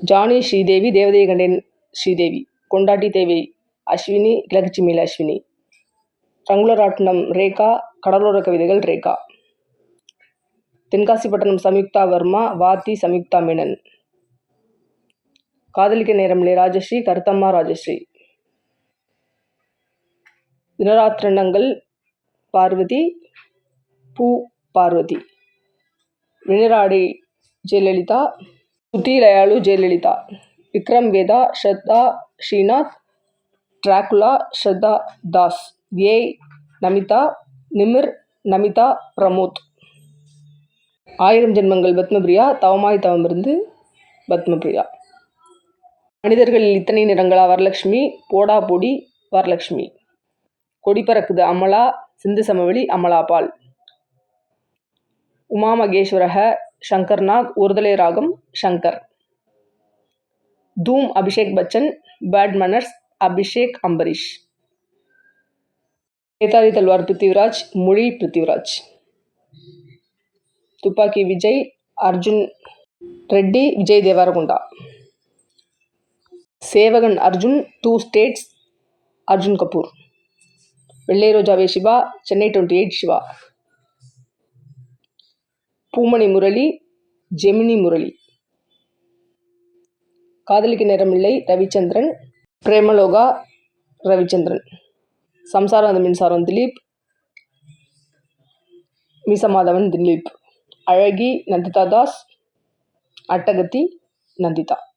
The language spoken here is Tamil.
ஜானி ஸ்ரீதேவி தேவதையை கண்டேன் ஸ்ரீதேவி கொண்டாட்டி தேவி அஸ்வினி கிழக்கு அஸ்வினி. ரங்குலராட்டினம் ரேகா கடலோர கவிதைகள் ரேகா. தென்காசிப்பட்டினம் சம்யுக்தா வர்மா வாத்தி சம்யுக்தா மேனன். காதலிக்க நேரமில்லை ராஜஸ்ரீ கருத்தம்மா ராஜஸ்ரீ. தினராத்திரணங்கள் பார்வதி பூ பார்வதி. வினராடி ஜெயலலிதா சுத்தி லயாலு ஜெயலலிதா. விக்ரம் வேதா ஸ்ரத்தா ஸ்ரீநாத் ட்ராகுலா ஸ்ரத்தா தாஸ். ஏய் நமிதா நிமிர் நமிதா பிரமோத். ஆயிரம் ஜென்மங்கள் பத்மபிரியா தவமாய் தவமிருந்து பத்மபிரியா. மனிதர்களில் இத்தனை நிறங்களா வரலட்சுமி போடா பொடி வரலட்சுமி கொடி பறக்குது அமலா சிந்து சமவெளி அமலா பால் Uma மகேஸ்வரக சங்கர்நாக் Oruthalai Raagam Shankar. Dhoom Abhishek Bachchan bad manners Abhishek Ambareesh. Netaji Talwar Prithviraj Mozhi Prithviraj. Thuppakki Vijay Arjun Reddy Vijay Devarakonda. Sevagan Arjun two states Arjun Kapoor. Vellai Rojave Siva Chennai twenty eight Siva. Poomani Murali Gemini Murali. Kadhalikka Neramillai Ravichandran. பிரேமலோகா Ravichandran. சம்சாரம் அந்த மின்சாரம் திலீப். மீசமாதவன் திலீப். அழகி நந்திதா தாஸ். அட்டகத்தி நந்திதா.